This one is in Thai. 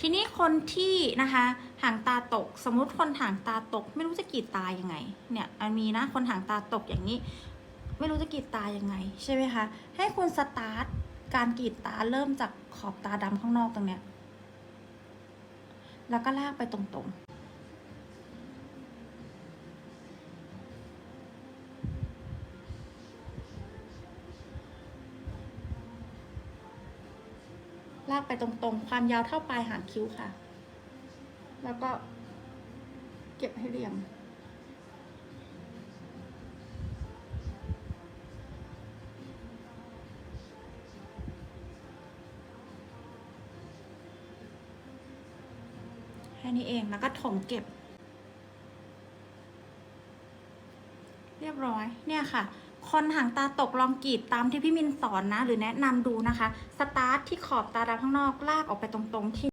ทีนี้คนที่นะคะหางตาตก สมมุติคนหางตาตก ไม่รู้จะกรีดตายังไง เนี่ยมันมีนะคนหางตาตกอย่างนี้ ไม่รู้จะกรีดตายังไงใช่ไหมคะให้คุณสตาร์ทการกรีดตาเริ่มจากขอบตาดำข้างนอกตรงเนี้ยแล้วก็ลากไปตรงๆ ลากไปตรงๆ ความยาวเท่าปลายหางคิ้วค่ะ แล้วก็เก็บให้เรียง แค่นี้เอง แล้วก็ถมเก็บ เรียบร้อย เนี่ยค่ะ คนหางตาตกลองกรีดตามที่พี่มินสอนนะ หรือแนะนำดูนะคะ สตาร์ทที่ขอบตาดำข้างนอกลากออกไปตรงๆที่